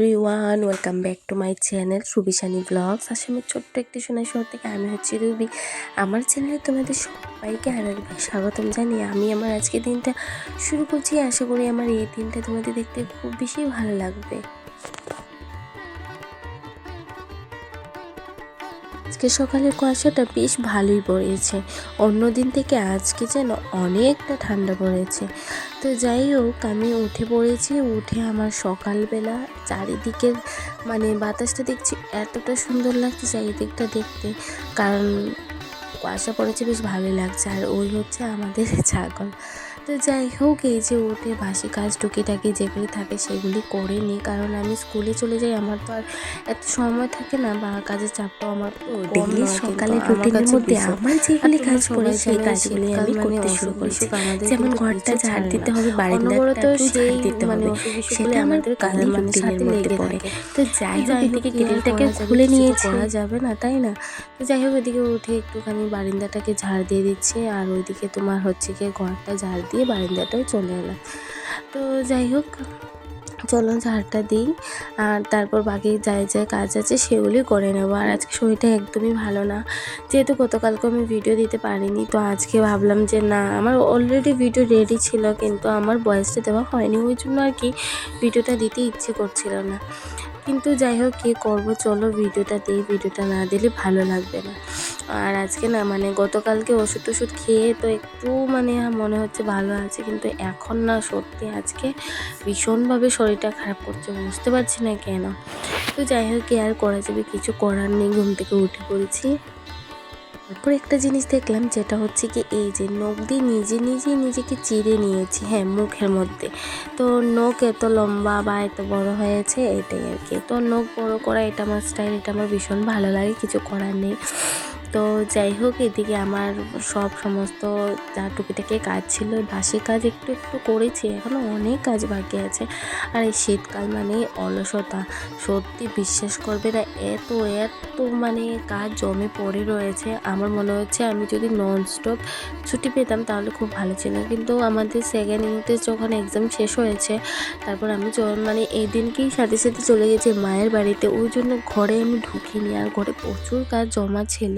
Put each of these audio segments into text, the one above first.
Everyone welcome back to my channel Subishani blogs আসামের ছোট্ট একটি সোনাই শহর থেকে আমি হচ্ছি রুবি। আমার চ্যানেলে তোমাদের সবাইকে আরেকবার স্বাগতম জানিয়ে আমি আমার আজকে দিনটা শুরু করছি। আশা করি আমার এই দিনটা তোমাদের দেখতে খুব বেশি ভালো লাগবে। আজকে সকালের কুয়াশাটা বেশ ভালোই পড়েছে। অন্য দিন থেকে আজকে যেন অনেকটা ঠান্ডা পড়েছে। তো যাই হোক, আমি উঠে পড়েছি, উঠে আমার সকালবেলা চারিদিকের মানে বাতাসটা দেখছি এতটা সুন্দর লাগছে চারিদিকটা দেখতে। কারণ কুয়াশা পড়েছে, বেশ ভালোই লাগছে। আর ওই হচ্ছে আমাদের ছাগল। তো যাই হোক এই যে উঠে বাসি কাজ টুকিটাকি যেগুলি থাকে সেগুলি করে নিই। কারণ আমি স্কুলে চলে যাই আমার তো আর এত সময় থাকে না বা কাজের চাপটাও আমার ডেইলি সকালে রুটিনের মধ্যে আমার যেগুলি কাজ করে সেই কাজগুলি আমি করতে শুরু করেছি। যেমন ঘরটা ঝাড় দিতে হবে বাড়িতে সেই দিতে হবে। সেটা আমাদের কাজের রুটিনের মধ্যে পড়ে। তো যাই হোক এদিকে কেটেলটাকে খুলে নিয়েছি। করা যাবে না তাই না? তো যাই হোক এদিকে উঠে একটুখানি বারিন্দাটাকে ঝাড় দিয়ে দিচ্ছে আর ওইদিকে তোমার হচ্ছে কি ঘরটা ঝাড় দিয়ে বারিন্দাটাও চলে এলাম। তো যাই হোক চলো ঝাড়টা দিই। আর তারপর বাকি যাই যাই কাজ আছে সেগুলি করে নেব। আর আজকে শরীরটা একদমই ভালো না। যেহেতু গতকালকে আমি ভিডিও দিতে পারিনি, তো আজকে ভাবলাম যে না, আমার অলরেডি ভিডিও রেডি ছিল, কিন্তু আমার বয়সটা দেওয়া হয়নি। ওই জন্য আর কি ভিডিওটা দিতে ইচ্ছে করছিল না। কিন্তু যাই হোক কী করব? চলো ভিডিওটা দিই, ভিডিওটা না দিলে ভালো লাগবে না। আর আজকে না মানে গতকালকে ওষুধ টষুধ খেয়ে তো একটু মানে মনে হচ্ছে ভালো আছে, কিন্তু এখন না সত্যি আজকে ভীষণভাবে শরীরটা খারাপ করছে, বুঝতে পারছি না কেন। তো যাই হোক কি আর করা যাবে? কিছু করার নেই, ঘুম থেকে উঠে পড়েছি। তারপর একটা জিনিস দেখলাম, যেটা হচ্ছে কি এই যে নখ দিয়ে নিজে নিজে, নিজেকে চিরে নিয়েছি হ্যাঁ মুখের মধ্যে। তো নখ এত লম্বা বা এত বড় হয়েছে, এটাই আর কি। তো নখ বড় করা, এটা আমার স্টাইল এটা আমার ভীষণ ভালো লাগে, কিছু করার নেই। তো যাই হোক, এদিকে আমার সব সমস্ত যা টুকিটাকি কাজ ছিল, বাসি কাজ একটু একটু করেছি এখনও অনেক কাজ বাকি আছে। আর এই শীতকাল মানে অলসতা। সত্যি বিশ্বাস করবে না, এত এত মানে কাজ জমে পড়ে রয়েছে। আমার মনে হচ্ছে আমি যদি ননস্টপ ছুটি পেতাম তাহলে খুব ভালো ছিল। কিন্তু আমাদের সেকেন্ড ইউনিটে যখন এক্সাম শেষ হয়েছে, তারপর আমি মানে এই দিনকেই সাথে সাথে চলে গেছি মায়ের বাড়িতে, ওই জন্য ঘরে আমি ঢুকিনি। আর ঘরে প্রচুর কাজ জমা ছিল।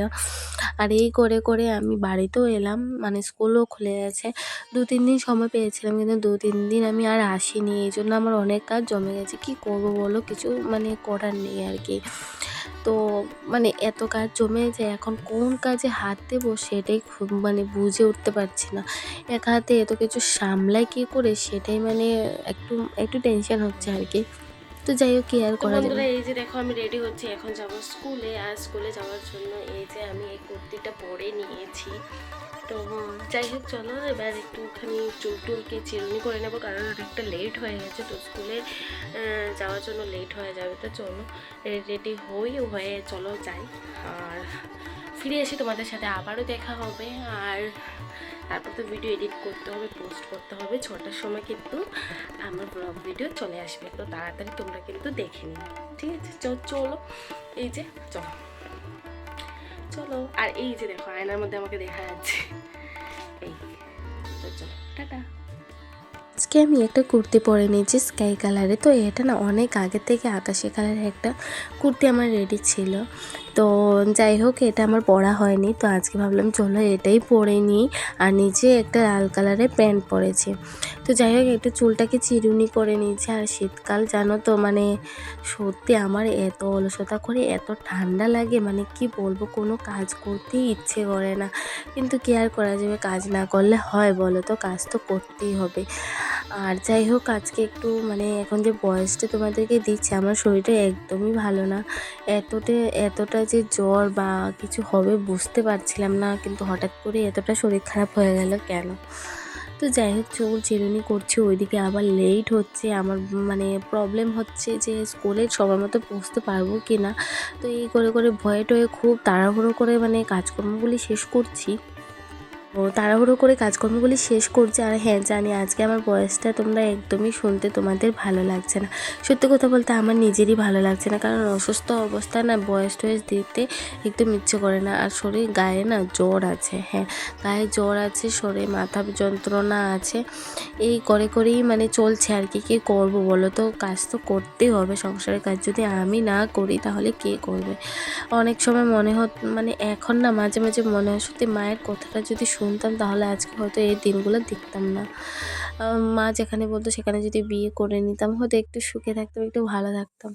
আর এই করে করে আমি বাড়িতেও এলাম। মানে স্কুলও খুলে গেছে। দু, তিন দিন সময় পেয়েছিলাম, কিন্তু দু, তিন দিন আমি আর আসিনি। এই জন্য আমার অনেক কাজ জমে গেছে। কি করব বলো? কিছু মানে করার নেই আর কি। তো মানে এত কাজ জমে যে এখন কোন কাজে হাত দেবো সেটাই খুব মানে বুঝে উঠতে পারছি না। এক হাতে এত কিছু সামলাই কী করে? সেটাই মানে একটু একটু টেনশন হচ্ছে আর কি। তো যাই হোক কি আর করা যাবে? এই যে দেখো আমি রেডি হচ্ছি এখন যাব স্কুলে। আর স্কুলে যাওয়ার জন্য এই যে আমি এই কুর্তিটা পরে নিয়েছি। তো যাই হোক চলো এবার একটুখানি চুল টুলকে চিরুনি করে নেব কারণ অনেকটা লেট হয়ে গেছে তো স্কুলে যাওয়ার জন্য লেট হয়ে যাবে। তো চলো রেডি হই হয়ে চলো যাই। আর ফিরে এসে তোমাদের সাথে আবারও দেখা হবে। আর তারপর তো ভিডিও এডিট করতে হবে পোস্ট করতে হবে। ছটার সময় কিন্তু আমার ব্লগ ভিডিও চলে আসবে। তো তাড়াতাড়ি তোমরা কিন্তু দেখে নিও। ঠিক আছে? চলো। এই যে, চলো। চলো। আর এই যে দেখো, আয়নার মধ্যে আমাকে দেখা যাচ্ছে। এই, তো চলো। টাটা। আজকে আমি একটা কুর্তি পরে নিয়েছি স্কাই কালারে তো এটা না অনেক আগে থেকে আকাশি কালারের একটা কুর্তি আমার রেডি ছিল। তো যাই হোক, এটা আমার পরা হয়নি, তো আজকে ভাবলাম চলো এটাই পরে নিই। আর নিচে একটা লাল কালারের প্যান্ট পরেছি। তো যাই হোক, একটু চুলটাকে চিরুনি করে নিয়েছি। আর শীতকাল, জানো তো মানে সত্যি আমার এত অলসতা করে এত ঠান্ডা লাগে মানে কি বলব, কোনো কাজ করতেই ইচ্ছে করে না। কিন্তু কি আর করা যাবে, কাজ না করলে হয় বলো তো, কাজ তো করতেই হবে। আর যাই হোক, আজকে একটু মানে এখন যে বয়সটা তোমাদেরকে দিচ্ছে, আমার শরীরটা একদমই ভালো না। এতটা এতটা যে জ্বর বা কিছু হবে বুঝতে পারছিলাম না, কিন্তু হঠাৎ করে এতটা শরীর খারাপ হয়ে গেল কেন? তো যাই হোক, চুল চিরুনি করছি, ওইদিকে আবার লেট হচ্ছে, আমার মানে প্রবলেম হচ্ছে যে স্কুলে সবার মতো পৌঁছতে পারব কি না তো এই করে করে ভয়ে টয়ে খুব তাড়াহুড়ো করে মানে কাজকর্মগুলি শেষ করছি। তাড়াহুড়ো করে কাজকর্মগুলি শেষ করছে আর হ্যাঁ জানি আজকে আমার বয়সটা তোমরা একদমই শুনতে তোমাদের ভালো লাগছে না। সত্যি কথা বলতে আমার নিজেরই ভালো লাগছে না, কারণ অসুস্থ অবস্থা না, বয়স টয়েস দিতে একদম ইচ্ছে করে না। আর শরীর, গায়ে না জ্বর আছে হ্যাঁ গায়ে জ্বর আছে, শরীরে মাথা যন্ত্রণা আছে, এই করে করেই মানে চলছে আর কি। কী করব বলো তো? কাজ তো করতেই হবে, সংসারের কাজ যদি আমি না করি তাহলে কে করবে? অনেক সময় মনে হত মানে এখন না মাঝে মাঝে মনে হয় সত্যি মায়ের কথাটা যদি শুনতাম, তাহলে আজকে হয়তো এই দিনগুলো দেখতাম না। মা যেখানে বলতো সেখানে যদি বিয়ে করে নিতাম, হয়তো একটু সুখে থাকতাম, একটু ভালো থাকতাম।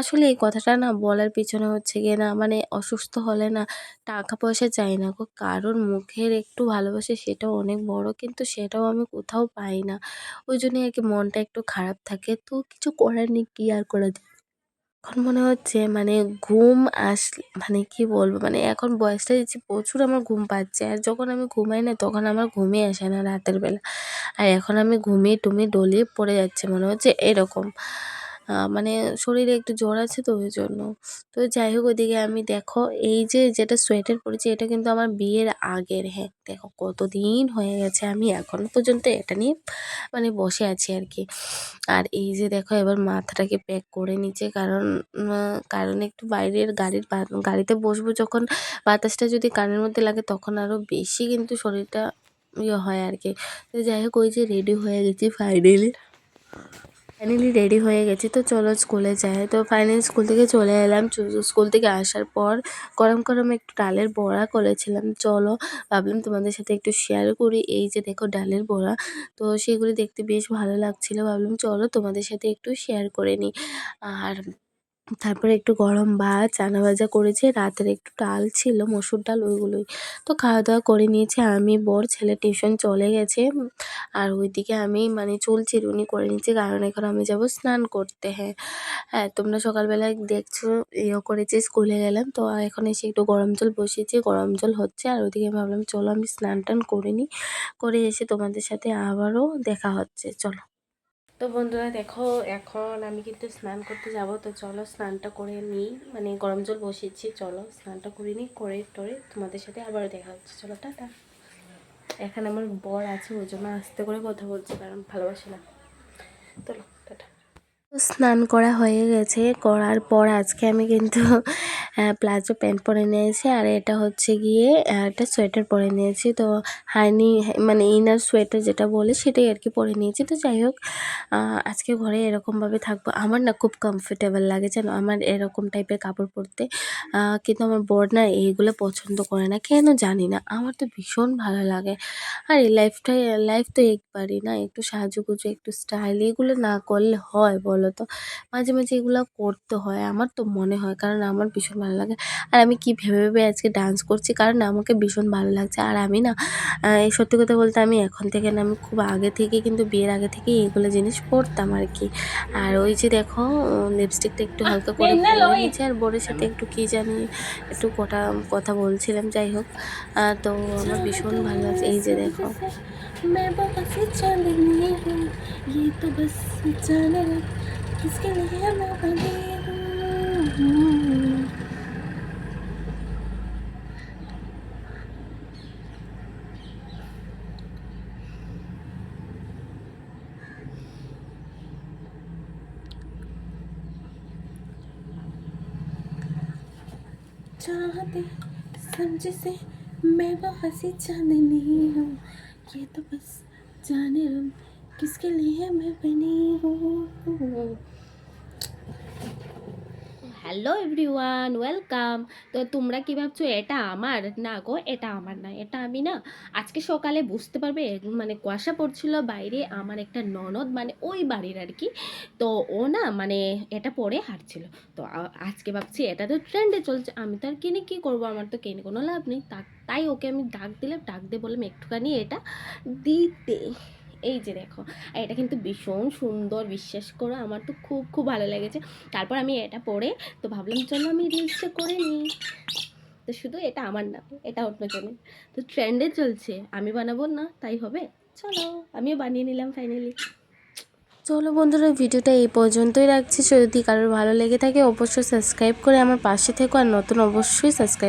আসলে এই কথাটা না বলার পিছনে হচ্ছে গিয়ে না মানে অসুস্থ হলে না টাকা পয়সা চাই না গো। কারোর মুখের একটু ভালোবাসে সেটাও অনেক বড়, কিন্তু সেটাও আমি কোথাও পাই না। ওই জন্যই আর কি মনটা একটু খারাপ থাকে। তো কিছু করার নেই, কি আর করা যায়? এখন মনে হচ্ছে মানে ঘুম আস মানে কি বলব? মানে এখন বয়সটা দিচ্ছি, প্রচুর আমার ঘুম পাচ্ছে। আর যখন আমি ঘুমাই না, তখন আমার ঘুমই আসে না রাতের বেলা। আর এখন আমি ঘুমিয়ে টুমিয়ে ডলিয়ে পড়ে যাচ্ছে, মনে হচ্ছে এরকম। মানে শরীরে একটু জ্বর আছে তো ওই জন্য। তো যাই হোক ওদিকে আমি দেখো, এই যে যেটা সোয়েটার পরেছি এটা কিন্তু আমার বিয়ের আগের হ্যাঁ দেখো কতদিন হয়ে গেছে আমি এখনও পর্যন্ত এটা নিয়ে মানে বসে আছি আর কি। আর এই যে দেখো এবার মাথাটাকে প্যাক করে নিচ্ছে কারণ কারণ একটু বাইরের গাড়ির গাড়িতে বসবো যখন বাতাসটা যদি কানের মধ্যে লাগে তখন আরও বেশি কিন্তু শরীরটা ইয়ে হয় আর কি। তো যাই হোক ওই যে রেডি হয়ে গেছি ফাইনালি ফাইনালি রেডি হয়ে গেছি, তো চলো স্কুলে যাই। তো ফাইনালি স্কুল থেকে চলে এলাম। স্কুল থেকে আসার পর গরম গরম একটু ডালের বড়া করেছিলাম। চলো ভাবলাম তোমাদের সাথে একটু শেয়ার করি। এই যে দেখো ডালের বড়া, তো সেগুলি দেখতে বেশ ভালো লাগছিল। ভাবলাম চলো তোমাদের সাথে একটু শেয়ার করে নিই। আর তারপরে একটু গরম ভাত চানা ভাজা করেছি, রাতের একটু ডাল ছিল, মসুর ডাল, ওইগুলোই। তো খাওয়া দাওয়া করে নিয়েছি, আমি, বর, ছেলে টিউশন চলে গেছে। আর ওইদিকে আমি মানে চুল চিরুনি করে নিচ্ছি কারণ এখন আমি যাব স্নান করতে হ্যাঁ। হ্যাঁ তোমরা সকালবেলায় দেখছ ইয়ে করেছি, স্কুলে গেলাম। তো এখন এসে একটু গরম জল বসিয়েছি, গরম জল হচ্ছে। আর ওইদিকে ভাবলাম, চলো আমি স্নান টান করে নিই। করে এসে তোমাদের সাথে আবারও দেখা হচ্ছে, চলো। তো বন্ধুরা দেখো, এখন আমি কিন্তু স্নান করতে যাব, তো চলো স্নানটা করে নিই। মানে গরম জল বসিয়েছি চলো স্নানটা করে নিই, করে টরে তোমাদের সাথে আবার দেখা হচ্ছে। চলো, টাটা। এখানে আমার বর আছে ওই জন্য আস্তে করে কথা বলছি, কারণ ভালোবাসে না। চলো, টাটা। স্নান করা হয়ে গেছে, করার পর আজকে আমি কিন্তু প্লাজো প্যান্ট পরে নিয়েছি। আর এটা হচ্ছে গিয়ে একটা সোয়েটার পরে নিয়েছি। তো হাইনি মানে ইনার সোয়েটার যেটা বলে, সেটাই আর কি পরে নিয়েছি। তো যাই হোক আজকে ঘরে এরকমভাবে থাকব। আমার না খুব কমফোর্টেবল লাগে জানো আমার এরকম টাইপের কাপড় পরতে। কিন্তু আমার বর না এইগুলো পছন্দ করে না, কেন জানি না। আমার তো ভীষণ ভালো লাগে। আর এই লাইফটাই লাইফ তো একবারই না, একটু সাজুগুজু, একটু স্টাইল এগুলো না করলে হয় বলো তো? মাঝে মাঝে এগুলো করতে হয়, আমার তো মনে হয়। কারণ আমার ভীষণ ভালো লাগে আর আমি কি ভেবে ভেবে আজকে ডান্স করছি কারণ আমাকে ভীষণ ভালো লাগছে আর আমি না আহ, এই সত্যি কথা বলতে আমি এখন থেকে না আমি খুব আগে থেকে কিন্তু বিয়ের আগে থেকে এইগুলো জিনিস পরতাম আর কি আর ওই যে দেখো লিপস্টিকটা একটু হালকা করে পরে নিয়েছি আর বোরের সাথে একটু কি জানি একটু কটা কথা বলছিলাম যাই হোক আহ, তো আমার ভীষণ ভালো লাগছে এই যে দেখো मैं बस चांदनी हूँ ये तो बस जाने दो, किसके लिए मैं बनी हूँ चाहते, समझ से मैं वो हँसी चांदनी हूँ। ये तो बस जाने हम किसके लिए मैं बनी हूँ? Hello everyone, welcome. তো তোমরা কি ভাবছ, এটা আমার? না গো, এটা আমার না, এটা আমি না। আজকে সকালে বুঝতে পারবে মানে কুয়াশা পড়ছিল বাইরে, আমার একটা ননদ মানে ওই বাড়ির আর কি তো ও না মানে এটা পরে হাঁটছিল। তো আজকে ভাবছি এটা তো ট্রেন্ডে চলছে, আমি তো আর কিনে কী করব? আমার তো কিনে কোনো লাভ নেই। তাই ওকে আমি ডাক দিলাম, ডাক দিয়ে বললাম, একটুখানি এটা দিতে। এই যে দেখো, আর এটা কিন্তু ভীষণ সুন্দর, বিশ্বাস করো, আমার তো খুব খুব ভালো লেগেছে। তারপর আমি এটা পরে, তো ভাবলাম চলো আমি রিলসটা করে নিই। তো শুধু এটা আমার না এটা অন্যজনের তো ট্রেন্ডে চলছে, আমি বানাবো না, তাই হবে? চলো, আমিও বানিয়ে নিলাম ফাইনালি চলো বন্ধুরা, ভিডিওটা এই পর্যন্তই রাখছি। যদি কারোর ভালো লেগে থাকে, অবশ্যই সাবস্ক্রাইব করে আমার পাশে থেকো, আর নতুন অবশ্যই সাবস্ক্রাইব